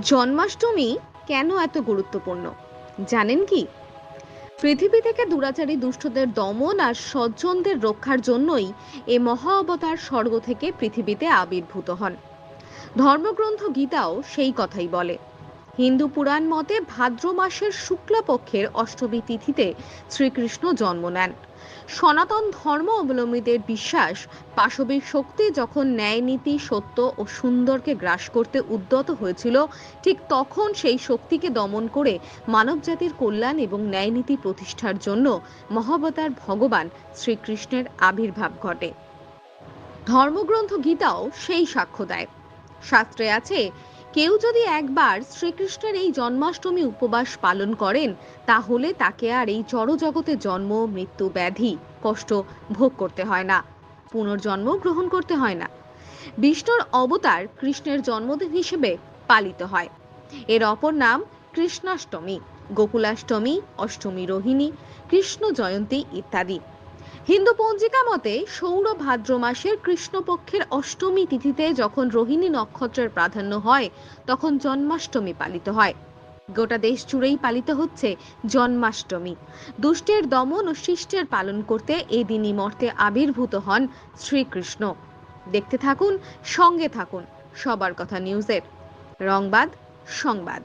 জন্মাষ্টমী কেন এত গুরুত্বপূর্ণ? জানেন কি? পৃথিবী থেকে দুরাচারী দুষ্টদের দমন আর সজ্জনদের রক্ষার জন্যই এ মহা অবতার স্বর্গ থেকে পৃথিবীতে আবির্ভূত হন। ধর্মগ্রন্থ গীতাও সেই কথাই বলে। হিন্দু পুরাণ মতে ভাদ্র মাসের শুক্লপক্ষের অষ্টমী তিথিতে শ্রীকৃষ্ণ জন্ম নেন। সনাতন ধর্ম অবলম্বীদের বিশ্বাস, পাশবিক শক্তি যখন ন্যায় নীতি, সত্য ও সুন্দরকে গ্রাস করতে উদ্যত হয়েছিল, ঠিক তখন সেই শক্তিকে দমন করে মানবজাতির কল্যাণ এবং ন্যায় নীতি প্রতিষ্ঠার জন্য মহাবতার ভগবান শ্রীকৃষ্ণের আবির্ভাব ঘটে। ধর্মগ্রন্থ গীতাও সেই সাক্ষ্য দেয়। শাস্ত্রে আছে কেউ যদি একবার শ্রীকৃষ্ণের এই জন্মাষ্টমী উপবাস পালন করেন, তাহলে তাকে আর এই জড়জগতে জন্ম, মৃত্যু, ব্যাধি, কষ্ট ভোগ করতে হয় না, পুনর্জন্ম গ্রহণ করতে হয় না। বিষ্ণুর অবতার কৃষ্ণের জন্মদিন হিসেবে পালিত হয়। এর অপর নাম কৃষ্ণাষ্টমী, গোকুলাষ্টমী, অষ্টমী রোহিণী, কৃষ্ণ জয়ন্তী ইত্যাদি। হিন্দু পঞ্জিকা মতে, সৌর ভাদ্র মাসের কৃষ্ণপক্ষের অষ্টমী তিথিতে যখন রোহিণী নক্ষত্রের প্রাধান্য হয়, তখন জন্মাষ্টমী পালিত হয়। গোটা দেশ জুড়েই পালিত হচ্ছে জন্মাষ্টমী। দুষ্টের দমন ও শিষ্টের পালন করতে এই দিনই মর্তে আবির্ভূত হন শ্রীকৃষ্ণ। দেখতে থাকুন, সঙ্গে থাকুন, সবার কথা নিউজের। রংবাদ, সংবাদ।